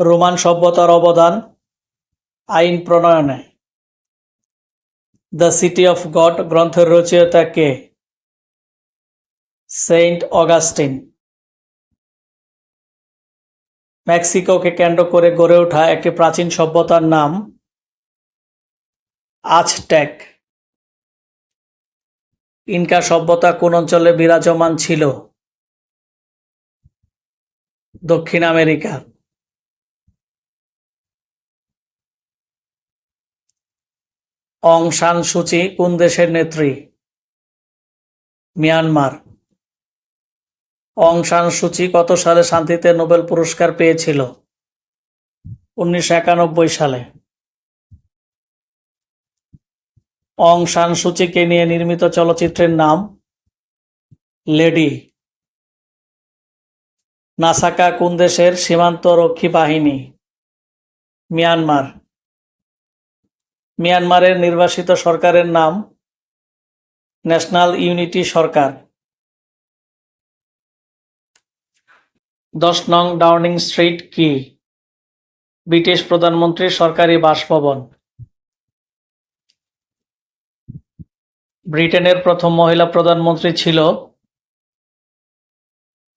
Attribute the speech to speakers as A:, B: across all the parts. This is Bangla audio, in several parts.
A: রোমান সভ্যতার অবদান, আইন প্রণয়নে। দ্য সিটি অফ গড গ্রন্থের রচয়িতা কে? Saint Augustine. মেক্সিকোকে কেন্দ্র করে গড়ে ওঠা একটি প্রাচীন সভ্যতার নাম আজটেক। ইনকা সভ্যতা কোন অঞ্চলে বিরাজমান ছিল? দক্ষিণ আমেরিকা। অং সান সুচি কোন দেশের নেত্রী? মিয়ানমার। অং সান সুচি কত সালে শান্তিতে নোবেল পুরস্কার পেয়েছিল? উনিশশো একানব্বই সালে। অং সান সুচিকে নিয়ে নির্মিত চলচ্চিত্রের নাম লেডি। নাসাকা কোন দেশের সীমান্ত রক্ষী বাহিনী? মিয়ানমার। মিয়ানমারের নির্বাসিত সরকারের নাম ন্যাশনাল ইউনিটি সরকার। দশ নং ডাউনিং স্ট্রিট কি? ব্রিটিশ প্রধানমন্ত্রীর সরকারি বাসভবন। ব্রিটেনের প্রথম মহিলা প্রধানমন্ত্রী ছিল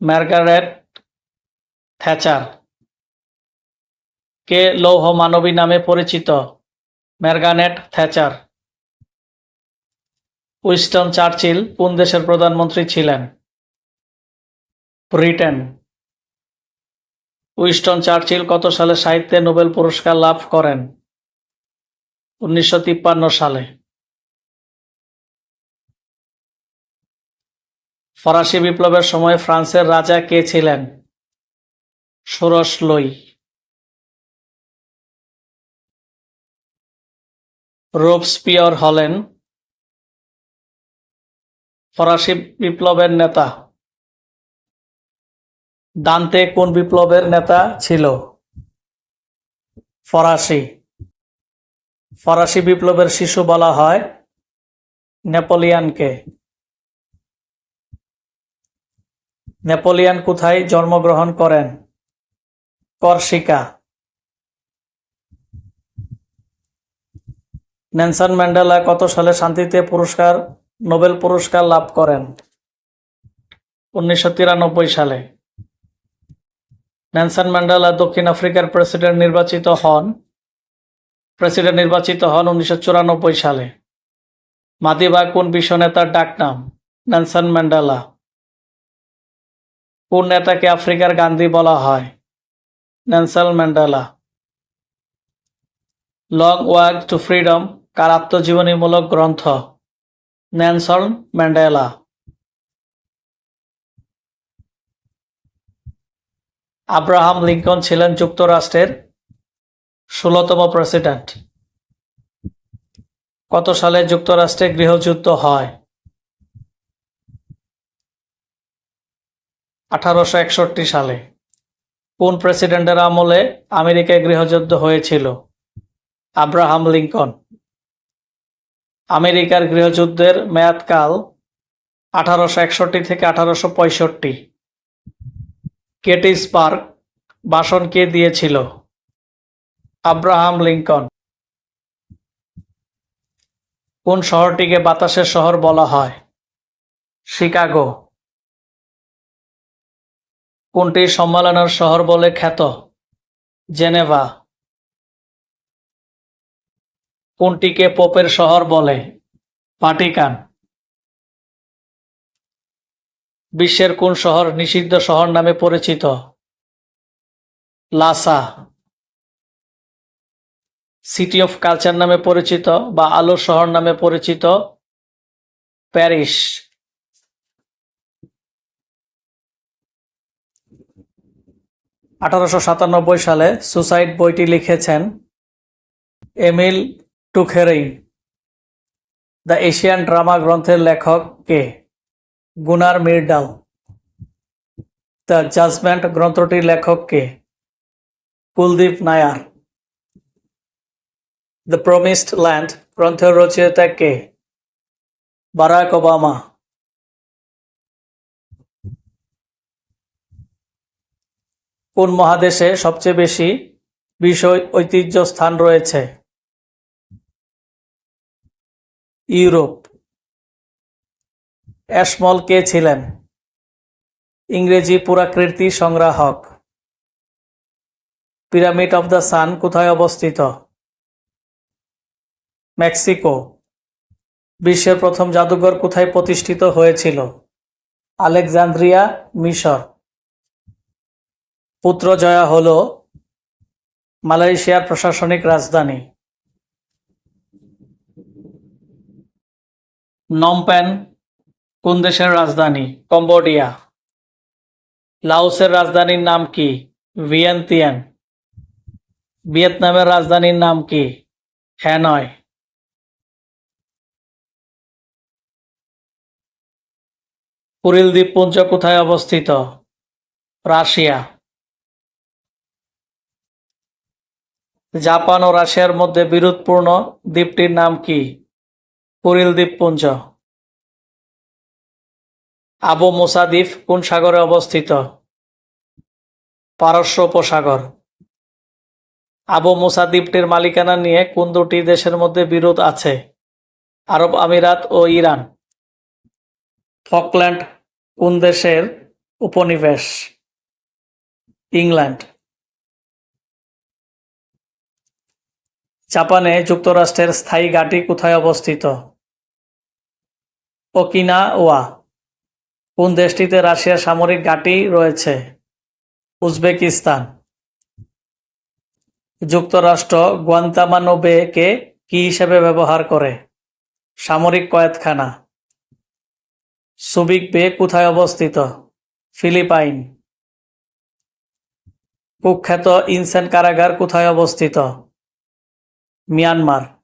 A: মার্গারেট থ্যাচার, কে লৌহ মানবী নামে পরিচিত। ম্যারগানেট থ্যাচার। উইস্টন চার্চিল কোন দেশের প্রধানমন্ত্রী ছিলেন? ব্রিটেন। উইস্টন চার্চিল কত সালে সাহিত্যে নোবেল পুরস্কার লাভ করেন? উনিশশো তিপ্পান্ন সালে। ফরাসি বিপ্লবের সময় ফ্রান্সের রাজা কে ছিলেন? ষোড়শ লই। রোবস্পিয়র হলেন ফরাসি বিপ্লবের নেতা। দান্তে কোন বিপ্লবের নেতা ছিল? ফরাসি। ফরাসি বিপ্লবের শিশু বলা হয় নেপোলিয়ানকে। নেপোলিয়ান কোথায় জন্মগ্রহণ করেন? করসিকা নেলসন ম্যান্ডেলা কত সালে শান্তিতে পুরস্কার, নোবেল পুরস্কার লাভ করেন? উনিশশো তিরানব্বই সালে। নেলসন ম্যান্ডেলা দক্ষিণ আফ্রিকার প্রেসিডেন্ট নির্বাচিত হন। প্রেসিডেন্ট নির্বাচিত হন উনিশশো চুরানব্বই সালে। মাদিবা কোন বিশ্ব নেতার ডাকনাম? Nelson Mandela. কোন নেতাকে আফ্রিকার গান্ধী বলা হয়? Nelson Mandela. Long walk to freedom কার আত্মজীবনীমূলক গ্রন্থ ন্যানসন ম্যান্ডেলা। আব্রাহাম লিঙ্কন ছিলেন যুক্তরাষ্ট্রের ষোলতম প্রেসিডেন্ট। কত সালে যুক্তরাষ্ট্রে গৃহযুদ্ধ হয়? আঠারোশো একষট্টি সালে। কোন প্রেসিডেন্টের আমলে আমেরিকায় গৃহযুদ্ধ হয়েছিল? Abraham Lincoln. আমেরিকার গৃহযুদ্ধের মেয়াদকাল আঠারোশো একষট্টি থেকে আঠারোশো পঁয়ষট্টি। গেটিসবার্গ ভাষণ কে দিয়েছিল? Abraham Lincoln. কোন শহরটিকে বাতাসের শহর বলা হয়? শিকাগো। কোনটি সম্মেলনের শহর বলে খ্যাত? জেনেভা। কোনটিকে পোপের শহর বলে? ভাটিকান। বিশ্বের কোন শহর নিষিদ্ধ শহর নামে পরিচিত? লাসা। সিটি অফ কালচার নামে পরিচিত বা আলোর শহর নামে পরিচিত? প্যারিস। আঠারোশো সাতানব্বই সালে সুসাইড বইটি লিখেছেন Emile Durkheim the Asian drama গ্রন্থের লেখক কে? Gunnar Myrdal. দ্য জাজমেন্ট গ্রন্থটির লেখক কে? Kuldip Nayar. The promised land গ্রন্থের রচয়িতা কে? Barack Obama. কোন মহাদেশে সবচেয়ে বেশি বিশ্ব ঐতিহ্য স্থান রয়েছে? ইউরোপ। অ্যাশমল কে ছিলেন? ইংরেজি পুরাকীর্তি সংগ্রাহক। পিরামিড অফ দ্য সান কোথায় অবস্থিত? মেক্সিকো। বিশ্বের প্রথম জাদুঘর কোথায় প্রতিষ্ঠিত হয়েছিল? আলেকজান্দ্রিয়া, মিশর। পুত্রজয়া হল মালয়েশিয়ার প্রশাসনিক রাজধানী। নমপেন কোন দেশের রাজধানী? কম্বোডিয়া। লাওসের রাজধানীর নাম কি? ভিয়েন্তিয়ান। ভিয়েতনামের রাজধানীর নাম কি? হ্যানয়। কুরিল দ্বীপপুঞ্জ কোথায় অবস্থিত? রাশিয়া। জাপান ও রাশিয়ার মধ্যে বিরোধপূর্ণ দ্বীপটির নাম কি? কুরিল দ্বীপপুঞ্জ আবু মুসা দ্বীপ কোন সাগরে অবস্থিত? পারস্য উপসাগর। আবু মুসা দ্বীপটির মালিকানা নিয়ে কোন দুটি দেশের মধ্যে বিরোধ আছে? আরব আমিরাত ও ইরান। ফকল্যান্ড কোন দেশের উপনিবেশ? ইংল্যান্ড। জাপানে যুক্তরাষ্ট্রের স্থায়ী ঘাঁটি কোথায় অবস্থিত? ওকিনাওয়া, কোন দেশটিতে রাশিয়ার সামরিক ঘাঁটি রয়েছে? উজবেকিস্তান। যুক্তরাষ্ট্র গুয়ান্তামানো বে কে কি হিসেবে ব্যবহার করে? সামরিক কয়েদখানা। সুবিক বে কোথায় অবস্থিত? ফিলিপাইন। কুখ্যাত ইনসেন কারাগার কোথায় অবস্থিত? মিয়ানমার।